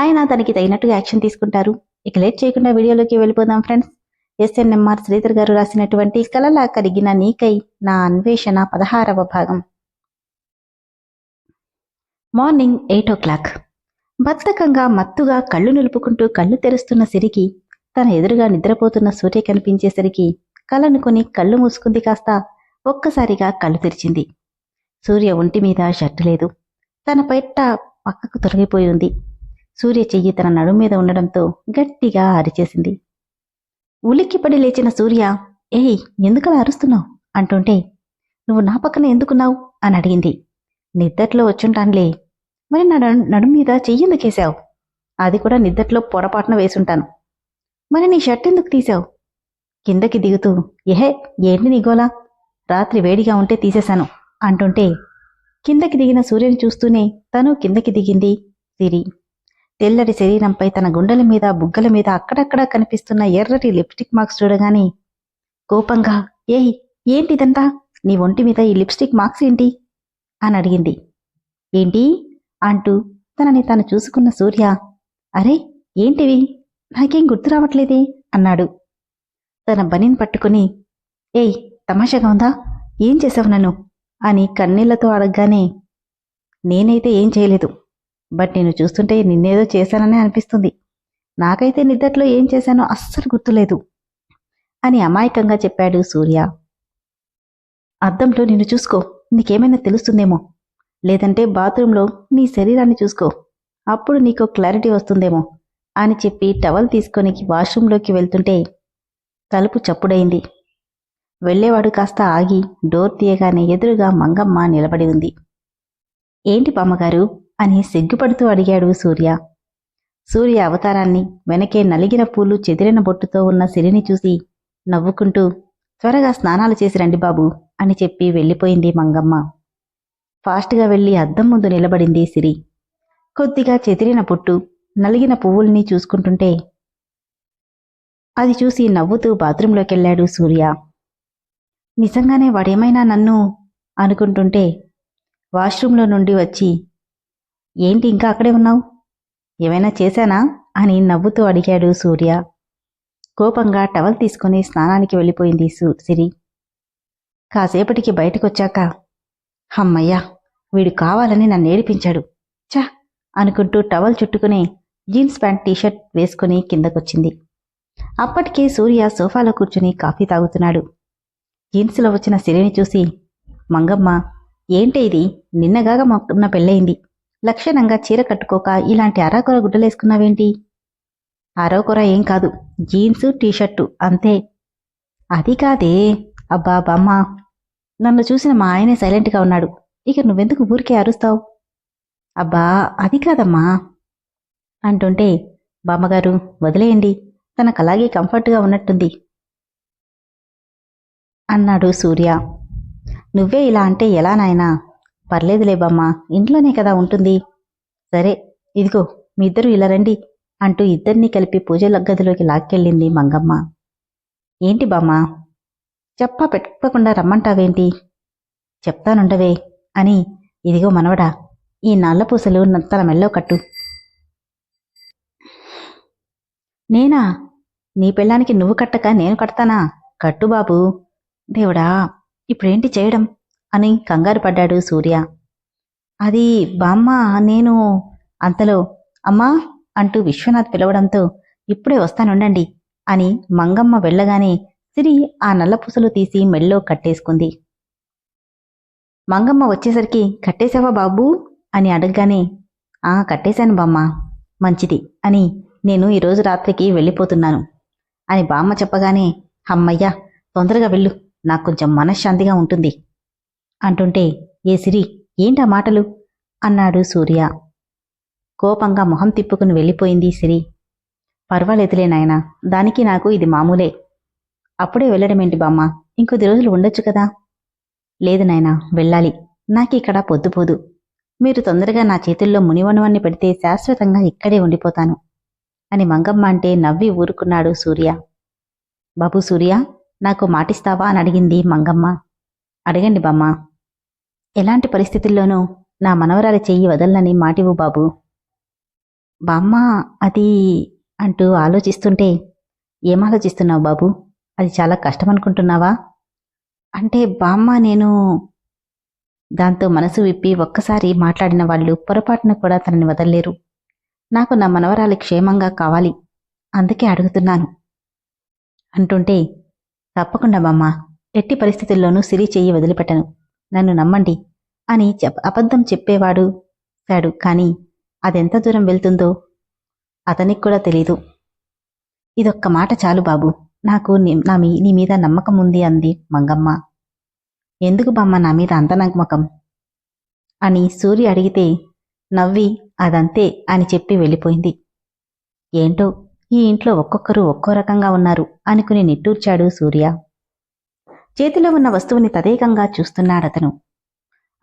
ఆయన తనకి తగినట్టుగా యాక్షన్ తీసుకుంటారు. ఇక లేట్ చేయకుండా వీడియోలోకి వెళ్ళిపోదాం ఫ్రెండ్స్. ఎస్ఎన్ఎంఆర్ శ్రీధర్ గారు రాసినటువంటి కలలా కరిగిన నీకై నా అన్వేషణ పదహారవ భాగం. Morning eight o'clock. బద్ధకంగా మత్తుగా కళ్ళు నిలుపుకుంటూ కళ్ళు తెరుస్తున్న సిరికి తన ఎదురుగా నిద్రపోతున్న సూర్య కనిపించేసరికి కలనుకొని కళ్ళు మూసుకుంది కాస్త ఒక్కసారిగా కళ్ళు తెరిచింది. సూర్య ఒంటి మీద షర్టు లేదు. తన పెట్ట పక్కకు తొలగిపోయి ఉంది. సూర్య చెయ్యి తన నడుమీద ఉండడంతో గట్టిగా అరిచేసింది. ఉలిక్కిపడి లేచిన సూర్య ఏయ్ ఎందుకలా అరుస్తున్నావు? అంటుంటే నువ్వు నా పక్కన ఎందుకున్నావు? అని అడిగింది. నిద్దట్లో వచ్చుంటానులే. మరి నా నడు- నడుం మీద చెయ్యెందుకేశావు అది కూడా నిద్దట్లో పొరపాటున వేసుంటాను. మరి నీ షర్ట్ ఎందుకు తీశావు కిందకి దిగుతూ ఎహే ఏంటి నీగోలా రాత్రి వేడిగా ఉంటే తీసేశాను. అంటుంటే కిందకి దిగిన సూర్యుని చూస్తూనే తను కిందకి దిగింది సిరి. తెల్లటి శరీరంపై తన గుండెల మీద బుగ్గల మీద అక్కడక్కడా కనిపిస్తున్న ఎర్రటి లిప్స్టిక్ మార్క్స్ చూడగానే కోపంగా ఏయ్ ఏంటిదంతా? నీ ఒంటి మీద ఈ లిప్స్టిక్ మార్క్స్ ఏంటి? అని అడిగింది. ఏంటి? అంటూ తనని తాను చూసుకున్న సూర్య అరే ఏంటివి? నాకేం గుర్తు రావట్లేదే? అన్నాడు. తన బనిని పట్టుకుని ఏయ్ తమాషాగా ఉందా? ఏం చేసావు నన్ను? అని కన్నీళ్ళతో అడగగానే నేనైతే ఏం చేయలేదు. బట్ నేను చూస్తుంటే నిన్నేదో చేశాననే అనిపిస్తుంది. నాకైతే నిద్దట్లో ఏం చేశానో అస్సలు గుర్తులేదు అని అమాయకంగా చెప్పాడు సూర్య. అద్దంలో నిన్ను చూసుకో నీకేమైనా తెలుస్తుందేమో. లేదంటే బాత్రూంలో నీ శరీరాన్ని చూసుకో అప్పుడు నీకు క్లారిటీ వస్తుందేమో అని చెప్పి టవల్ తీసుకొని వాష్రూంలోకి వెళ్తుంటే తలుపు చప్పుడైంది. వెళ్ళేవాడు కాస్త ఆగి డోర్ తీయగానే ఎదురుగా మంగమ్మ నిలబడి ఉంది. ఏంటి బామ్మగారు? అని సిగ్గుపడుతూ అడిగాడు సూర్య. సూర్య అవతారాన్ని వెనకే నలిగిన పూలు చెదిరిన బొట్టుతో ఉన్న సిరిని చూసి నవ్వుకుంటూ త్వరగా స్నానాలు చేసి రండి బాబు అని చెప్పి వెళ్ళిపోయింది మంగమ్మ. ఫాస్ట్గా వెళ్ళి అద్దం ముందు నిలబడింది సిరి. కొద్దిగా చెదిరిన బొట్టు నలిగిన పువ్వుల్ని చూసుకుంటుంటే అది చూసి నవ్వుతూ బాత్రూంలోకెళ్ళాడు సూర్య. నిజంగానే వాడేమైనా నన్ను? అనుకుంటుంటే వాష్రూంలో నుండి వచ్చి ఏంటి ఇంకా అక్కడే ఉన్నావు? ఏమైనా చేశానా? అని నవ్వుతూ అడిగాడు సూర్య. కోపంగా టవల్ తీసుకుని స్నానానికి వెళ్ళిపోయింది సు సిరి. కాసేపటికి బయటకొచ్చాక హమ్మయ్యా వీడు కావాలని నన్ను ఏడిపించాడు. చా అనుకుంటూ టవల్ చుట్టుకుని జీన్స్ ప్యాంట్ టీషర్ట్ వేసుకుని కిందకొచ్చింది. అప్పటికే సూర్య సోఫాలో కూర్చుని కాఫీ తాగుతున్నాడు. జీన్స్లో వచ్చిన సిరిని చూసి మంగమ్మ ఏంటి ఇది? నిన్నగాగా మొన్న పెళ్ళయింది. లక్షణంగా చీర కట్టుకోక ఇలాంటి అరాకొర గుడ్డలేసుకున్నావేంటి? అరాకొర ఏం కాదు. జీన్సు టీషర్టు అంతే. అది కాదే. అబ్బా బామ్మ. నన్ను చూసిన మా ఆయనే సైలెంట్గా ఉన్నాడు. ఇక నువ్వెందుకు ఊరికే అరుస్తావు? అబ్బా అది కాదమ్మా. అంటుంటే బామ్మగారు వదిలేయండి. తనకు అలాగే కంఫర్ట్గా ఉన్నట్టుంది. అన్నాడు సూర్య. నువ్వే ఇలా అంటే ఎలా నాయనా? పర్లేదులే బామ్మ ఇంట్లోనే కదా ఉంటుంది. సరే ఇదిగో మీ ఇద్దరు ఇలా రండి అంటూ ఇద్దరినీ కలిపి పూజల గదిలోకి లాక్కెళ్ళింది మంగమ్మ. ఏంటి బామ్మ? చెప్పా పెట్టకుండా రమ్మంటావేంటి? చెప్తానుండవే అని ఇదిగో మనవడా ఈ నల్ల పూసలు తన మెల్లో కట్టు. నేనా? నీ పెళ్ళానికి నువ్వు కట్టక నేను కడతానా? కట్టు బాబు. దేవుడా ఇప్పుడేంటి చేయడం? అని కంగారు పడ్డాడు సూర్య. అది బామ్మ నేను అంతలో అమ్మా అంటూ విశ్వనాథ్ పిలవడంతో ఇప్పుడే వస్తానుండండి అని మంగమ్మ వెళ్ళగానే సిరి ఆ నల్లపూసలు తీసి మెళ్ళో కట్టేసుకుంది. మంగమ్మ వచ్చేసరికి కట్టేశావా బాబూ? అని అడగగానే ఆ కట్టేశాను బామ్మ మంచిది అని నేను ఈరోజు రాత్రికి వెళ్ళిపోతున్నాను అని బామ్మ చెప్పగానే అమ్మయ్యా తొందరగా వెళ్ళు నాకు కొంచెం మనశ్శాంతిగా ఉంటుంది. అంటుంటే ఏ సిరి ఏంటా మాటలు? అన్నాడు సూర్య. కోపంగా మొహం తిప్పుకుని వెళ్ళిపోయింది సిరి. పర్వాలేదులే నాయనా దానికి నాకు ఇది మామూలే. అప్పుడే వెళ్ళడమేంటి బామ్మ? ఇంకొద్ది రోజులు ఉండొచ్చు కదా. లేదు నాయనా వెళ్ళాలి. నాకిక్కడ పొద్దుపోదు మీరు తొందరగా నా చేతుల్లో మునివనవన్ని పెడితే శాశ్వతంగా ఇక్కడే ఉండిపోతాను. అని మంగమ్మ అంటే నవ్వి ఊరుకున్నాడు సూర్య. బాబు సూర్య నాకు మాటిస్తావా? అని అడిగింది మంగమ్మ. అడగండి బామ్మ. ఎలాంటి పరిస్థితుల్లోనూ నా మనవరాలి చెయ్యి వదలనని మాటివు బాబు. బామ్మ అది అంటూ ఆలోచిస్తుంటే ఏం ఆలోచిస్తున్నావు బాబు? అది చాలా కష్టం అనుకుంటున్నావా అంటే బామ్మ నేను దాంతో మనసు విప్పి ఒక్కసారి మాట్లాడిన వాళ్ళు పొరపాటున కూడా తనని వదల్లేరు. నాకు నా మనవరాలి క్షేమంగా కావాలి. అందుకే అడుగుతున్నాను. అంటుంటే తప్పకుండా బామ్మ. ఎట్టి పరిస్థితుల్లోనూ సిరి చెయ్యి వదిలిపెట్టను. నన్ను నమ్మండి అని చెప్ అబద్ధం చెప్పేవాడు శాడు కానీ అదెంత దూరం వెళ్తుందో అతనికి కూడా తెలీదు. ఇదొక్క మాట చాలు బాబు. నాకు నీ- నా మీ నీ మీద నమ్మకం ఉంది అంది మంగమ్మ. ఎందుకు బామ్మ నా మీద అంత నమ్మకం అని సూర్య అడిగితే నవ్వి అదంతే అని చెప్పి వెళ్ళిపోయింది. ఏంటో? ఈ ఇంట్లో ఒక్కొక్కరు ఒక్కో రకంగా ఉన్నారు అనుకుని నిట్టూర్చాడు సూర్య. చేతిలో ఉన్న వస్తువుని తదేకంగా చూస్తున్నాడతను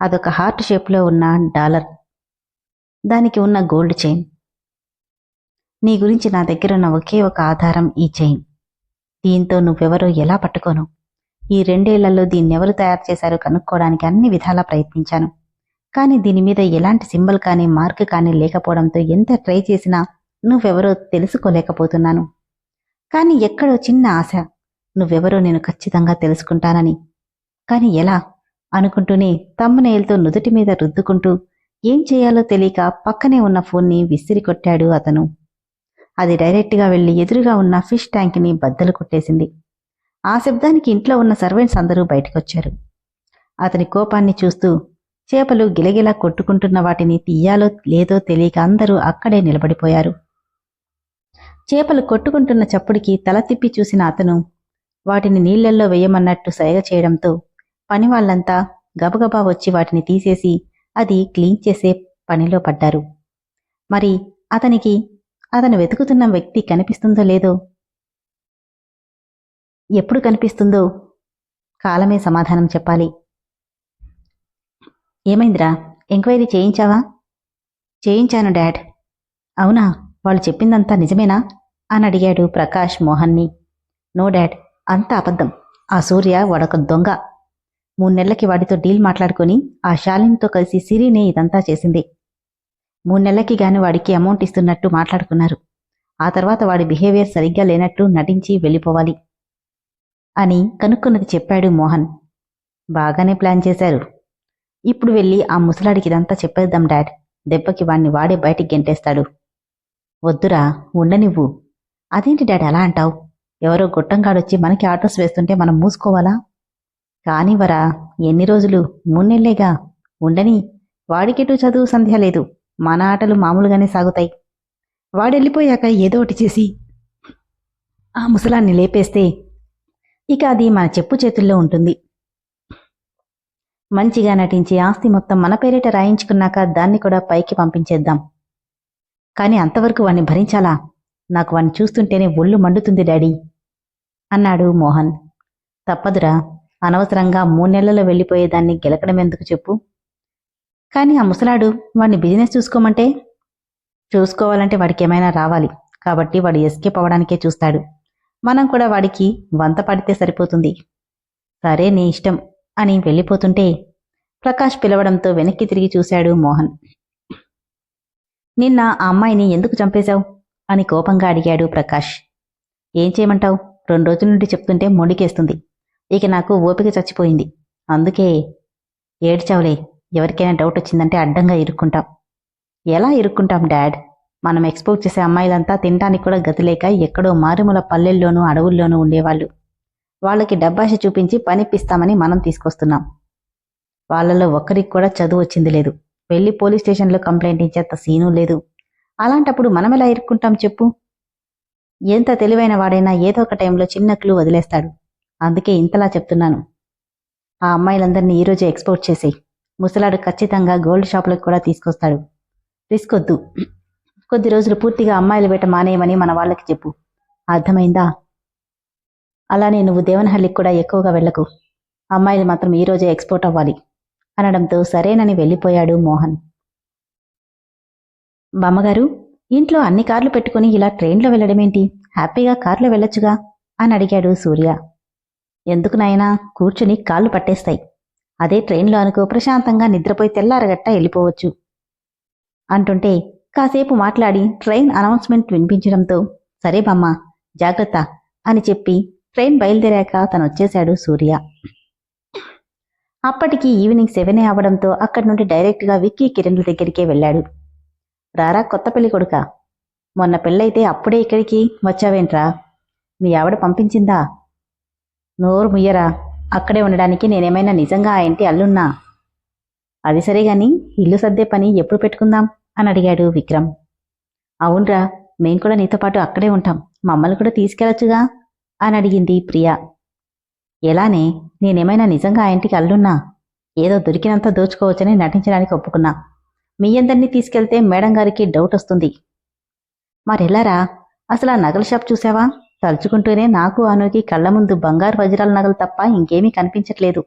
అదొక హార్ట్ షేప్లో ఉన్న డాలర్. దానికి ఉన్న గోల్డ్ చైన్. నీ గురించి నా దగ్గరున్న ఒకే ఒక ఆధారం ఈ చైన్. దీంతో నువ్వెవరో ఎలా పట్టుకోను? ఈ రెండేళ్ళలో దీన్నెవరు తయారు చేశారో కనుక్కోవడానికి అన్ని విధాలా ప్రయత్నించాను. కానీ దీని మీద ఎలాంటి సింబల్ కానీ మార్క్ కానీ లేకపోవడంతో ఎంత ట్రై చేసినా నువ్వెవరో తెలుసుకోలేకపోతున్నాను. కానీ ఎక్కడో చిన్న ఆశ. నువ్వెవరో నేను ఖచ్చితంగా తెలుసుకుంటానని. కాని ఎలా? అనుకుంటూనే తమ్మునేలతో నుదుటి మీద రుద్దుకుంటూ ఏం చేయాలో తెలియక పక్కనే ఉన్న ఫోన్ని విసిరి కొట్టాడు అతను. అది డైరెక్ట్గా వెళ్ళి ఎదురుగా ఉన్న ఫిష్ ట్యాంక్ని బద్దలు కొట్టేసింది. ఆ శబ్దానికి ఇంట్లో ఉన్న సర్వెంట్స్ అందరూ బయటకొచ్చారు. అతని కోపాన్ని చూస్తూ చేపలు గిలగిలా కొట్టుకుంటున్న వాటిని తీయాలో లేదో తెలియక అందరూ అక్కడే నిలబడిపోయారు. చేపలు కొట్టుకుంటున్న చప్పుడికి తల తిప్పి చూసిన అతను వాటిని నీళ్ళల్లో వేయమన్నట్టు సైగ చేయడంతో పని వాళ్ళంతా గబగబా వచ్చి వాటిని తీసేసి అది క్లీన్ చేసే పనిలో పడ్డారు. మరి అతనికి అతను వెతుకుతున్న వ్యక్తి కనిపిస్తుందో లేదో? ఎప్పుడు కనిపిస్తుందో? కాలమే సమాధానం చెప్పాలి. ఏమైందిరా? ఎంక్వైరీ చేయించావా? చేయించాను డాడ్. అవునా? వాళ్ళు చెప్పిందంతా నిజమేనా? అని అడిగాడు ప్రకాష్ మోహన్ని. No dad. అంతా అబద్ధం. ఆ సూర్య వాడొక దొంగ. మూడు నెలలకి వాడితో డీల్ మాట్లాడుకొని ఆ శాలినితో కలిసి సిరినే ఇదంతా చేసింది. మూడు నెలలకి గాని వాడికి అమౌంట్ ఇస్తున్నట్టు మాట్లాడుకున్నారు. ఆ తర్వాత వాడి బిహేవియర్ సరిగ్గా లేనట్టు నటించి వెళ్ళిపోవాలి అని కనుక్కున్నది చెప్పాడు మోహన్. బాగానే ప్లాన్ చేశారు. ఇప్పుడు వెళ్ళి ఆ ముసలాడికి ఇదంతా చెప్పేద్దాం డాడ్. దెబ్బకి వాణ్ణి వాడే బయటికి గెంటేస్తాడు. వద్దురా ఉండనివ్వు. అదేంటి డాడ్ అలా అంటావు? ఎవరో గొట్టంగాడొచ్చి మనకి ఆటోస్ వేస్తుంటే మనం మూసుకోవాలా? కానివరా ఎన్ని రోజులు? మూన్నెళ్ళేగా? ఉండని. వాడికెటూ చదువు సంధ్య లేదు. మన ఆటలు మామూలుగానే సాగుతాయి. వాడెళ్ళిపోయాక ఏదో ఒకటి చేసి ఆ ముసలాన్ని లేపేస్తే ఇక అది మన చెప్పు చేతుల్లో ఉంటుంది. మంచిగా నటించి ఆస్తి మొత్తం మన పేరిట రాయించుకున్నాక దాన్ని కూడా పైకి పంపించేద్దాం. కానీ అంతవరకు వాణ్ణి భరించాలా? నాకు వాణ్ణి చూస్తుంటేనే ఒళ్ళు మండుతుంది డాడీ. అన్నాడు మోహన్. తప్పదురా అనవసరంగా మూడు నెలల్లో వెళ్ళిపోయేదాన్ని గెలకడం ఎందుకు చెప్పు? కానీ ఆ ముసలాడు వాడిని బిజినెస్ చూసుకోమంటే? చూసుకోవాలంటే వాడికి ఏమైనా రావాలి. కాబట్టి వాడు ఎస్కేప్ అవ్వడానికే చూస్తాడు. మనం కూడా వాడికి వంత పడితే సరిపోతుంది. సరే నీ ఇష్టం అని వెళ్ళిపోతుంటే ప్రకాష్ పిలవడంతో వెనక్కి తిరిగి చూశాడు మోహన్. నిన్న ఆ అమ్మాయిని ఎందుకు చంపేశావు? అని కోపంగా అడిగాడు ప్రకాష్. ఏం చేయమంటావు? రెండు రోజుల నుండి చెప్తుంటే మొండికేస్తుంది. ఇక నాకు ఓపిక చచ్చిపోయింది. అందుకే ఏడ్చావులే ఎవరికైనా డౌట్ వచ్చిందంటే అడ్డంగా ఇరుక్కుంటాం. ఎలా ఇరుక్కుంటాం డాడ్? మనం ఎక్స్పోర్ట్ చేసే అమ్మాయిలంతా తినడానికి కూడా గతి లేక ఎక్కడో మారుమూల పల్లెల్లోనూ అడవుల్లోనూ ఉండేవాళ్ళు. వాళ్ళకి డబ్బాష చూపించి పనిపిస్తామని మనం తీసుకొస్తున్నాం. వాళ్ళలో ఒక్కరికి కూడా చదువు వచ్చింది లేదు. వెళ్ళి పోలీస్ స్టేషన్లో కంప్లైంట్ ఇచ్చేంత సీను లేదు. అలాంటప్పుడు మనం ఎలా ఇరుక్కుంటాం చెప్పు. ఎంత తెలివైన వాడైనా ఏదో ఒక టైంలో చిన్న క్లూ వదిలేస్తాడు. అందుకే ఇంతలా చెప్తున్నాను. ఆ అమ్మాయిలందరినీ ఈరోజే ఎక్స్పోర్ట్ చేసేయి. ముసలాడు ఖచ్చితంగా గోల్డ్ షాపులకు కూడా తీసుకొస్తాడు. రిస్క్ వద్దు. కొద్ది రోజులు పూర్తిగా అమ్మాయిల వేట మానేయమని మన వాళ్ళకి చెప్పు. అర్థమైందా? అలానే నువ్వు దేవనహల్లికి కూడా ఎక్కువగా వెళ్ళకు. అమ్మాయిలు మాత్రం ఈ రోజే ఎక్స్పోర్ట్ అవ్వాలి. అనడంతో సరేనని వెళ్ళిపోయాడు మోహన్. బామ్మగారు? ఇంట్లో అన్ని కార్లు పెట్టుకుని ఇలా ట్రైన్లో వెళ్ళడమేంటి? హ్యాపీగా కార్లో వెళ్ళొచ్చుగా? అని అడిగాడు సూర్య. ఎందుకు నాయనా? కూర్చుని కాళ్ళు పట్టేస్తాయి. అదే ట్రైన్లో అనుకో ప్రశాంతంగా నిద్రపోయి తెల్లారగట్ట వెళ్ళిపోవచ్చు. అంటుంటే కాసేపు మాట్లాడి ట్రైన్ అనౌన్స్మెంట్ వినిపించడంతో సరే బామ్మ జాగ్రత్త అని చెప్పి ట్రైన్ బయలుదేరాక తను వచ్చేశాడు సూర్య. అప్పటికి ఈవినింగ్ సెవెనే అవడంతో అక్కడి నుండి డైరెక్ట్గా విక్కీ కిరణ్ల దగ్గరికే వెళ్ళాడు. రారా కొత్త పెళ్ళి కొడుక? మొన్న పెళ్ళైతే అప్పుడే ఇక్కడికి వచ్చావేంట్రా? మీ ఆవిడ పంపించిందా? నోరు ముయ్యరా. అక్కడే ఉండడానికి నేనేమైనా నిజంగా ఆ ఇంటి అల్లున్నా అది సరే గాని ఇల్లు సర్దే పని ఎప్పుడు పెట్టుకుందాం? అని అడిగాడు విక్రమ్. అవునరా మేం కూడా నీతో పాటు అక్కడే ఉంటాం. మమ్మల్ని కూడా తీసుకెళ్ళొచ్చుగా? అని అడిగింది ప్రియా. ఎలానే నేనేమైనా నిజంగా ఆ ఇంటికి అల్లున్నా ఏదో దొరికినంత దోచుకోవచ్చని నటించడానికి ఒప్పుకున్నా. మీ అందరినీ తీసుకెళ్తే మేడం గారికి డౌట్ వస్తుంది. మరెలారా? అసలు ఆ నగల షాప్ చూసావా తలుచుకుంటూనే నాకు అనుకి కళ్ళ ముందు బంగారు వజ్రాల నగలు తప్ప ఇంకేమీ కనిపించట్లేదు.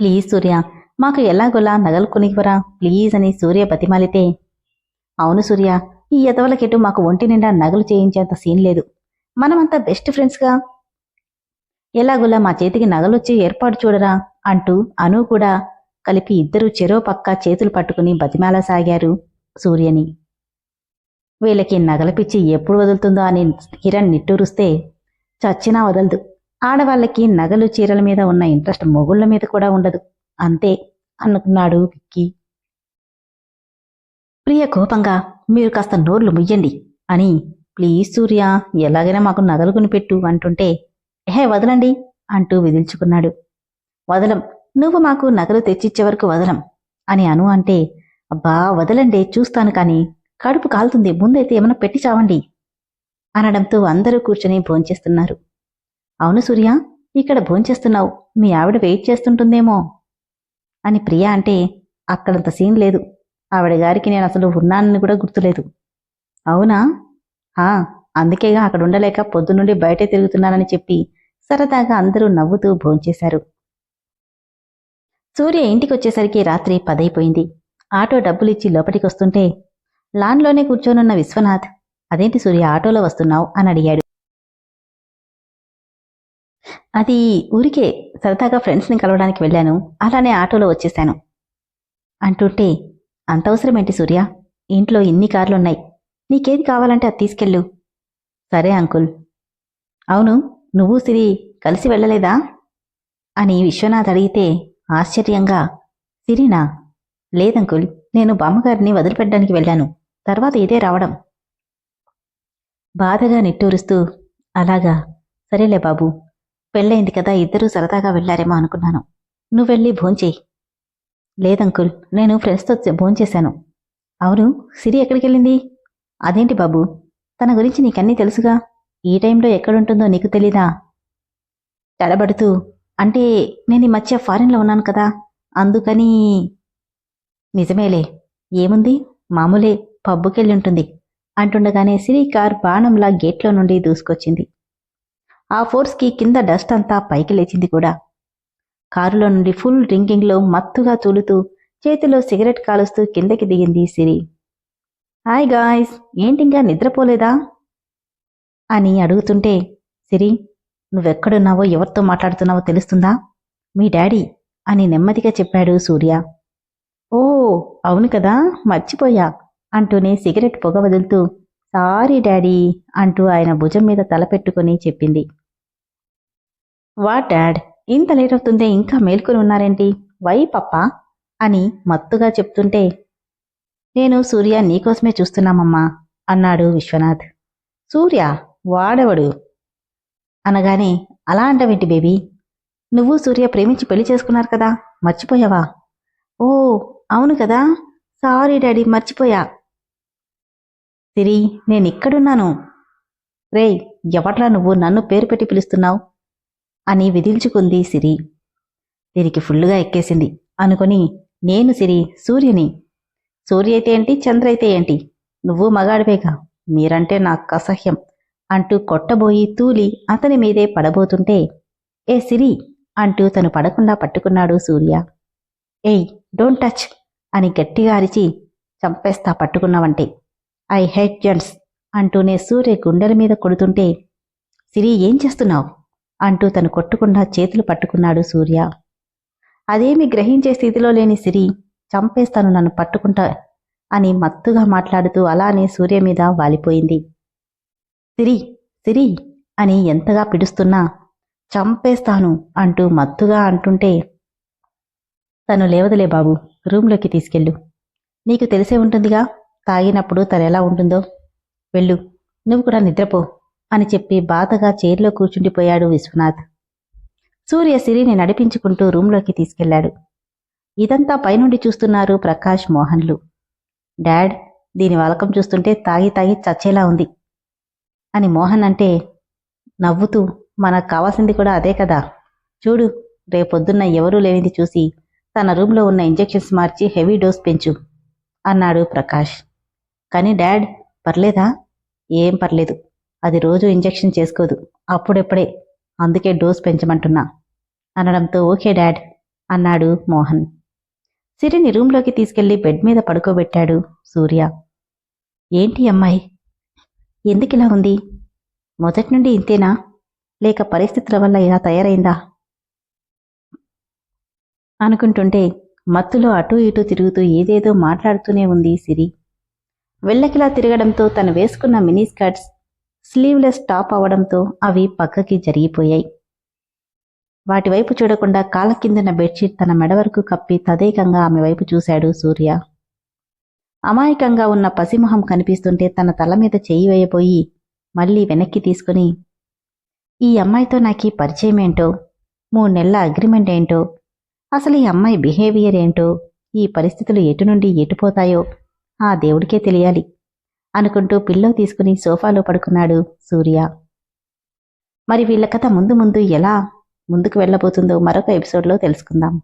ప్లీజ్ సూర్య మాకు ఎలాగోలా నగలు కొనివ్వరా? ప్లీజ్ అని సూర్య బతిమాలితే. అవును సూర్య ఈ ఎదవలకెటు మాకు ఒంటి నిండా నగలు చేయించేంత సీన్ లేదు. మనమంతా బెస్ట్ ఫ్రెండ్స్గా. ఎలాగోలా మా చేతికి నగలొచ్చి ఏర్పాటు చూడరా? అంటూ అను కూడా కలిపి ఇద్దరూ చెరో పక్క చేతులు పట్టుకుని బతిమాలసాగారు సూర్యని. వీళ్ళకి నగల పిచ్చి ఎప్పుడు వదులుతుందో అని కిరణ్ నిట్టూరుస్తే చచ్చినా వదలదు. ఆడవాళ్ళకి నగలు చీరల మీద ఉన్న ఇంట్రెస్ట్ మొగుళ్ళ మీద కూడా ఉండదు. అంతే అనుకున్నాడు విక్కీ. ప్రియ కోపంగా మీరు కాస్త నోర్లు ముయ్యండి అని ప్లీజ్ సూర్య ఎలాగైనా మాకు నగలు కొనిపెట్టు అంటుంటే హే వదలండి అంటూ విదిల్చుకున్నాడు. వదలం నువ్వు మాకు నగలు తెచ్చిచ్చే వరకు వదలం. అని అను అంటే అబ్బా వదలండి చూస్తాను కాని కడుపు కాలుతుంది ముందైతే ఏమైనా పెట్టి చావండి. అనడంతో అందరూ కూర్చొని భోంచేస్తున్నారు. అవును సూర్య ఇక్కడ భోంచేస్తున్నావు మీ ఆవిడ వెయిట్ చేస్తుంటుందేమో. అని ప్రియా అంటే అక్కడంత సీన్ లేదు. ఆవిడ గారికి నేను అసలు ఉన్నానని కూడా గుర్తులేదు. అవునా? ఆ అందుకేగా అక్కడ ఉండలేక పొద్దునుండి బయటే తిరుగుతున్నానని చెప్పి సరదాగా అందరూ నవ్వుతూ భోంచేశారు. సూర్య ఇంటికి వచ్చేసరికి రాత్రి పదైపోయింది. ఆటో డబ్బులిచ్చి లోపలికి వస్తుంటే లాన్లోనే కూర్చోనున్న విశ్వనాథ్ అదేంటి సూర్య ఆటోలో వస్తున్నావు? అని అడిగాడు. అది ఊరికే సరదాగా ఫ్రెండ్స్ని కలవడానికి వెళ్ళాను. అలానే ఆటోలో వచ్చేశాను అంటుంటే అంత అవసరం ఏంటి సూర్య? ఇంట్లో ఇన్ని కార్లున్నాయి. నీకేది కావాలంటే అది తీసుకెళ్ళు. సరే అంకుల్. అవును నువ్వు సిరి కలిసి వెళ్ళలేదా? అని విశ్వనాథ్ అడిగితే ఆశ్చర్యంగా సిరినా లేదంకుల్ నేను బామ్మగారిని వదిలిపెట్టడానికి వెళ్ళాను. తర్వాత ఇదే రావడం. బాధగా నిట్టూరుస్తూ అలాగా సరేలే బాబు పెళ్ళైంది కదా ఇద్దరూ సరదాగా వెళ్ళారేమో అనుకున్నాను. నువ్వెళ్ళి భోంచేయి లేదంకుల్ నేను ఫ్రెండ్స్తో భోంచేశాను అవును సిరి ఎక్కడికెళ్ళింది? అదేంటి బాబు తన గురించి నీకన్నీ తెలుసుగా? ఈ టైంలో ఎక్కడుంటుందో నీకు తెలీదా? తడబడుతూ అంటే నేను ఈ మధ్య ఫారెన్లో ఉన్నాను కదా అందుకని నిజమేలే ఏముంది? మామూలే పబ్బుకెళ్ళి ఉంటుంది. అంటుండగానే సిరి కార్ బాణంలా గేట్లో నుండి దూసుకొచ్చింది. ఆ ఫోర్స్కి కింద డస్ట్ అంతా పైకి లేచింది కూడా. కారులో నుండి ఫుల్ డ్రింకింగ్లో మత్తుగా తూలుతూ చేతిలో సిగరెట్ కాలుస్తూ కిందకి దిగింది సిరి. Hi guys ఏంటింగా నిద్రపోలేదా? అని అడుగుతుంటే సిరి నువ్వెక్కడున్నావో ఎవరితో మాట్లాడుతున్నావో తెలుస్తుందా? మీ డాడీ అని నెమ్మదిగా చెప్పాడు సూర్య. ఓ అవును కదా మర్చిపోయా అంటూనే సిగరెట్ పొగ వదులుతూ సారీ డాడీ అంటూ ఆయన భుజం మీద తలపెట్టుకుని చెప్పింది. వా డాడ్ ఇంత లేట్ అవుతుందే ఇంకా మేల్కొని ఉన్నారేంటి? వై పప్పా అని మత్తుగా చెప్తుంటే నేను సూర్య నీకోసమే చూస్తున్నామమ్మా అన్నాడు విశ్వనాథ్. సూర్య వాడెవడు? అనగానే అలా అంటవేంటి బేబీ? నువ్వు సూర్య ప్రేమించి పెళ్ళి చేసుకున్నారు కదా మర్చిపోయావా? ఓ అవును కదా. సారీ డాడీ మర్చిపోయా. సిరి నేను ఇక్కడున్నాను. రేయ్ ఎవట్రా నువ్వు? నన్ను పేరు పెట్టి పిలుస్తున్నావు? అని విదిల్చుకుంది సిరి. దీనికి ఫుల్లుగా ఎక్కేసింది. అనుకొని నేను సిరి సూర్యుని. సూర్య అయితే ఏంటి? చంద్ర అయితే ఏంటి? నువ్వు మగాడివేగా. మీరంటే నాకు అసహ్యం. అంటూ కొట్టబోయి తూలి అతని మీదే పడబోతుంటే ఏ సిరి! అంటూ తను పడకుండా పట్టుకున్నాడు సూర్య. ఏయ్ డోంట్ టచ్! అని గట్టిగా అరిచి చంపేస్తా పట్టుకున్నావంటే! I hate gents! అంటూనే సూర్య గుండెల మీద కొడుతుంటే సిరి ఏం చేస్తున్నావు? అంటూ తను కొట్టకుండా చేతులు పట్టుకున్నాడు సూర్య. అదేమి గ్రహించే స్థితిలో లేని సిరి చంపేస్తాను నన్ను పట్టుకుంటా! అని మత్తుగా మాట్లాడుతూ అలానే సూర్య మీద వాలిపోయింది. సిరి సిరి అని ఎంతగా పిడుస్తున్నా చంపేస్తాను అంటూ మత్తుగా అంటుంటే తను లేవదులే బాబు రూంలోకి తీసుకెళ్ళు. నీకు తెలిసే ఉంటుందిగా తాగినప్పుడు తను ఎలా ఉంటుందో. వెళ్ళు నువ్వు కూడా నిద్రపో అని చెప్పి బాధగా చైర్లో కూర్చుండిపోయాడు విశ్వనాథ్. సూర్య సిరిని నడిపించుకుంటూ రూంలోకి తీసుకెళ్ళాడు ఇదంతా పైనుండి చూస్తున్నారు ప్రకాష్ మోహన్లు. డాడ్ దీని వాలకం చూస్తుంటే తాగి తాగి చచ్చేలా ఉంది. అని మోహన్ అంటే నవ్వుతూ మనకు కావాల్సింది కూడా అదే కదా. చూడు రేపొద్దున్న ఎవరూ లేనిది చూసి తన రూమ్లో ఉన్న ఇంజెక్షన్స్ మార్చి హెవీ డోస్ పెంచు అన్నాడు ప్రకాష్. కానీ డాడ్ పర్లేదా? ఏం పర్లేదు. అది రోజు ఇంజెక్షన్ చేసుకోదు. అప్పుడెప్పుడే. అందుకే డోస్ పెంచమంటున్నా. అనడంతో ఓకే డాడ్ అన్నాడు మోహన్. సిరిని రూంలోకి తీసుకెళ్ళి బెడ్ మీద పడుకోబెట్టాడు సూర్య. ఏంటి అమ్మాయి? ఎందుకిలా ఉంది? మొదటి నుండి ఇంతేనా? లేక పరిస్థితుల వల్ల ఇలా తయారైందా? అనుకుంటుంటే మత్తులో అటూ ఇటూ తిరుగుతూ ఏదేదో మాట్లాడుతూనే ఉంది సిరి. వెళ్ళకిలా తిరగడంతో తను వేసుకున్న మినీ స్కర్ట్స్ స్లీవ్లెస్ టాప్ అవడంతో అవి పక్కకి జరిగిపోయాయి. వాటి వైపు చూడకుండా కాళ్ళ కిందన బెడ్షీట్ తన మెడ వరకు కప్పి తదేకంగా ఆమె వైపు చూశాడు సూర్య. అమాయకంగా ఉన్న పసిమొహం కనిపిస్తుంటే తన తల మీద చేయి వేయబోయి మళ్ళీ వెనక్కి తీసుకుని ఈ అమ్మాయితో నాకు పరిచయం ఏంటో? మూడు నెలల అగ్రిమెంట్ ఏంటో? అసలు ఈ అమ్మాయి బిహేవియర్ ఏంటో? ఈ పరిస్థితులు ఎటు నుండి ఎటుపోతాయో ఆ దేవుడికే తెలియాలి అనుకుంటూ పిల్లో తీసుకుని సోఫాలో పడుకున్నాడు సూర్య. మరి వీళ్ళ కథ ముందు ముందు ఎలా ముందుకు వెళ్ళబోతుందో మరొక ఎపిసోడ్లో తెలుసుకుందాం.